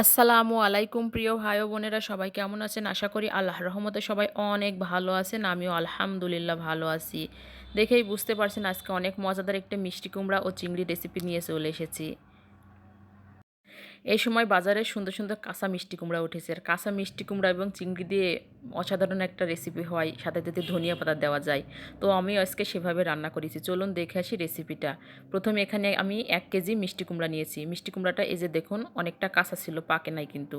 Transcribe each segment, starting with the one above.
আসসালামু আলাইকুম প্রিয় ভাই বোনেরা, সবাই কেমন আছেন? আশা করি আল্লাহ রহমতে সবাই অনেক ভালো আছেন, আমিও আলহামদুলিল্লাহ ভালো আছি। দেখেই বুঝতে পারছেন আজকে অনেক মজাদার একটা মিষ্টি কুমড়া ও চিংড়ি রেসিপি নিয়ে চলে এসেছি। এই সময় বাজারে সুন্দর সুন্দর কাঁচা মিষ্টি কুমড়া উঠেছে। আর কাঁচা মিষ্টি কুমড়া এবং চিংড়ি দিয়ে অসাধারণ একটা রেসিপি হয়, সাথে সাথে ধনিয়া পাতা দেওয়া যায়। তো আমি আজকে সেভাবে রান্না করেছি। চলুন দেখে আসি রেসিপিটা প্রথমে এখানে আমি এক কেজি মিষ্টি কুমড়া নিয়েছি। মিষ্টি কুমড়াটা এই যে দেখুন, অনেকটা কাঁচা ছিল, পাকে নাই কিন্তু।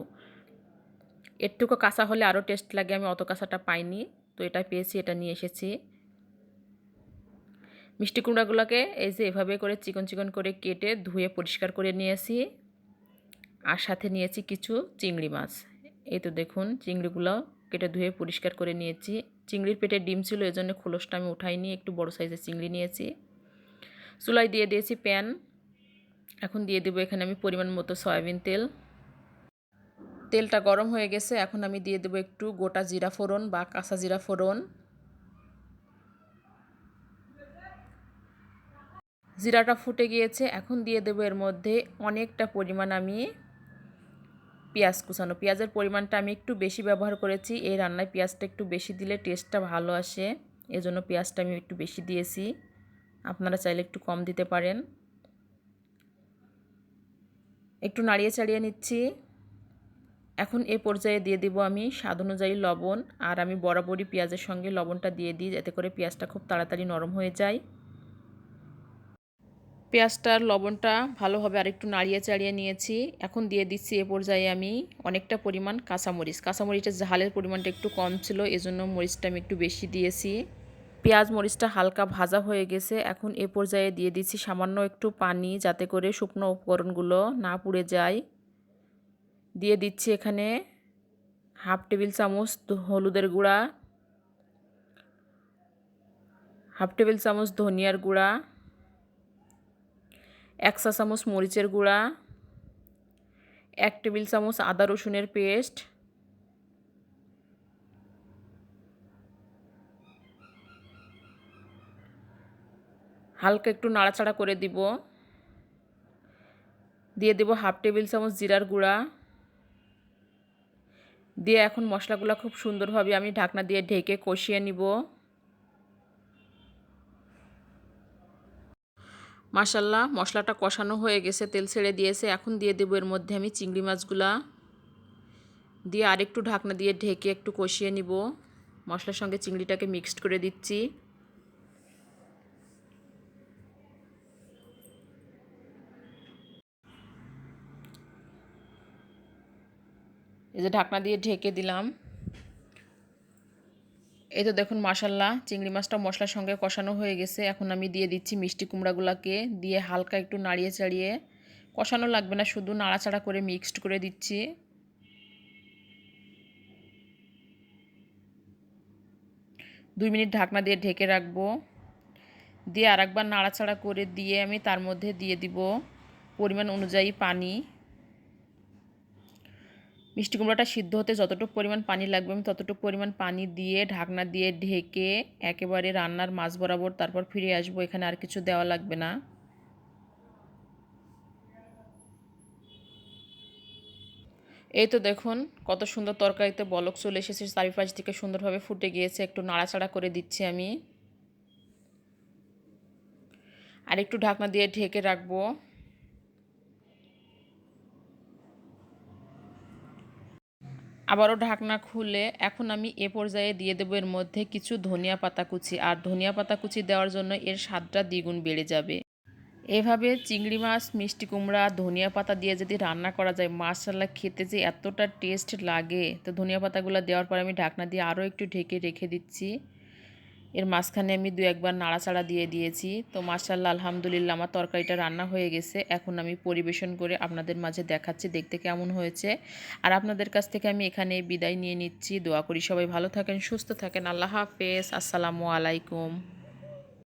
একটুকু কাঁচা হলে আরও টেস্ট লাগে, আমি অত কাঁচাটা পাইনি। তো এটা পেয়েছি, এটা নিয়ে এসেছি। মিষ্টি কুমড়াগুলোকে এই যে এভাবে করে চিকন চিকন করে কেটে ধুয়ে পরিষ্কার করে নিয়েছি। আর সাথে নিয়েছি কিছু চিংড়ি মাছ। এই তো দেখুন, চিংড়িগুলো কেটে ধুয়ে পরিষ্কার করে নিয়েছি। চিংড়ির পেটে ডিম ছিল, এজন্য খোলসটা আমি উঠাইনি, একটু বড় সাইজের চিংড়ি নিয়েছি। চুলাই দিয়ে দিয়েছি প্যান। এখন দিয়ে দেবো এখানে আমি পরিমাণ মতো সয়াবিন তেল। তেলটা গরম হয়ে গেছে, এখন আমি দিয়ে দেবো একটু গোটা জিরা ফোড়ন বা কাঁচা জিরা ফোড়ন। জিরাটা ফুটে গিয়েছে, এখন দিয়ে দেবো এর মধ্যে অনেকটা পরিমাণ আমি পেঁয়াজ কুচানো। পেঁয়াজের পরিমাণটা আমি একটু বেশি ব্যবহার করেছি। এই রান্নায় পেঁয়াজটা একটু বেশি দিলে টেস্টটা ভালো আসে। এজন্য পেঁয়াজটা আমি একটু বেশি দিয়েছি। আপনারা চাইলে একটু কম দিতে পারেন। একটু নাড়িয়ে চাড়িয়ে নিচ্ছি। এখন এ পর্যায়ে দিয়ে দিব আমি স্বাদ অনুযায়ী লবণ। আর আমি বরাবরই পেঁয়াজের সঙ্গে লবণটা দিয়ে দিই যাতে করে পেঁয়াজটা খুব তাড়াতাড়ি নরম হয়ে যায়। পেঁয়াজটার লবণটা ভালোভাবে আরেকটু নাড়িয়ে চাড়িয়ে নিয়েছি। এখন দিয়ে দিচ্ছি এ পর্যায়ে আমি অনেকটা পরিমাণ কাঁচামরিচ। কাঁচামরিচের ঝালের পরিমাণটা একটু কম ছিল, এজন্য মরিচটা আমি একটু বেশি দিয়েছি। পেঁয়াজ মরিচটা হালকা ভাজা হয়ে গেছে। এখন এ পর্যায়ে দিয়ে দিচ্ছি সামান্য একটু পানি যাতে করে শুকনো উপকরণগুলো না পুড়ে যায়। দিয়ে দিচ্ছি এখানে হাফ টেবিল চামচ হলুদের গুঁড়া, হাফ টেবিল চামচ ধনিয়ার গুঁড়া এক চা চামচ মরিচের গুঁড়া, এক টেবিল চামচ আদা রসুনের পেস্ট, হালকা একটু নাড়াচাড়া করে দিব। দিয়ে দেব হাফ টেবিল চামচ জিরার গুঁড়া। দিয়ে এখন মশলাগুলো খুব সুন্দরভাবে আমি ঢাকনা দিয়ে ঢেকে কষিয়ে নিব। মাসাল্লাহ মশলাটা কষানো হয়ে গেছে, তেল ছেড়ে দিয়েছে, এখন দিয়ে দেবো এর মধ্যে আমি চিংড়ি মাছগুলা। দিয়ে আরেকটু ঢাকনা দিয়ে ঢেকে একটু কষিয়ে নিব। মশলার সঙ্গে চিংড়িটাকে মিক্সড করে দিচ্ছি। এই যে ঢাকনা দিয়ে ঢেকে দিলাম। এই তো দেখুন মাসাল্লাহ চিংড়ি মাছটা মশলার সঙ্গে কষানো হয়ে গেছে। এখন আমি দিয়ে দিচ্ছি মিষ্টি কুমড়াগুলোকে, দিয়ে হালকা একটু নাড়িয়ে চাড়িয়ে। কষানো লাগবে না, শুধু নাড়াচাড়া করে মিক্সড করে দিচ্ছি। দুই মিনিট ঢাকনা দিয়ে ঢেকে রাখব। দিয়ে আর একবার নাড়াচাড়া করে দিয়ে আমি তার মধ্যে দিয়ে দিব পরিমাণ অনুযায়ী পানি। মিষ্টি কুমড়োটা সিদ্ধ হতে যতটুকু পরিমাণ পানি লাগবে, আমি ততটুকু পরিমাণ পানি দিয়ে ঢাকনা দিয়ে ঢেকে একেবারে রান্নার মাছ বরাবর তারপর ফিরে আসব। এখানে আর কিছু দেওয়া লাগবে না। এই তো দেখুন, কত সুন্দর তরকারিতে বলক চলে এসেছে। চারিপাশ থেকে সুন্দরভাবে ফুটে গিয়েছে। একটু নাড়াচাড়া করে দিচ্ছি আমি। আর একটু ঢাকনা দিয়ে ঢেকে রাখব। আবারও ঢাকনা খুলে এখন আমি এ পর্যায়ে দিয়ে দেবো এর মধ্যে কিছু ধনিয়া পাতা কুচি। আর ধনিয়া পাতা কুচি দেওয়ার জন্য এর স্বাদটা দ্বিগুণ বেড়ে যাবে। এভাবে চিংড়ি মাছ, মিষ্টি কুমড়া, ধনিয়া পাতা দিয়ে যদি রান্না করা যায় মাশাল্লাহ খেতে যে এতটা টেস্ট লাগে। তো ধনিয়া পাতাগুলো দেওয়ার পর আমি ঢাকনা দিয়ে আরও একটু ঢেকে রেখে দিচ্ছি। এর মাঝখানে আমি দু একবার নাড়াচাড়া দিয়ে দিয়েছি। তো মাশাল্লাহ আলহামদুলিল্লাহ আমার তরকারিটা রান্না হয়ে গেছে। এখন আমি পরিবেশন করে আপনাদের মাঝে দেখাচ্ছি, দেখতে কেমন হয়েছে। আর আপনাদের কাছ থেকে আমি এখানে বিদায় নিয়ে নিচ্ছি। দোয়া করি সবাই ভালো থাকেন, সুস্থ থাকেন। আল্লাহ হাফেজ। আসসালামু আলাইকুম।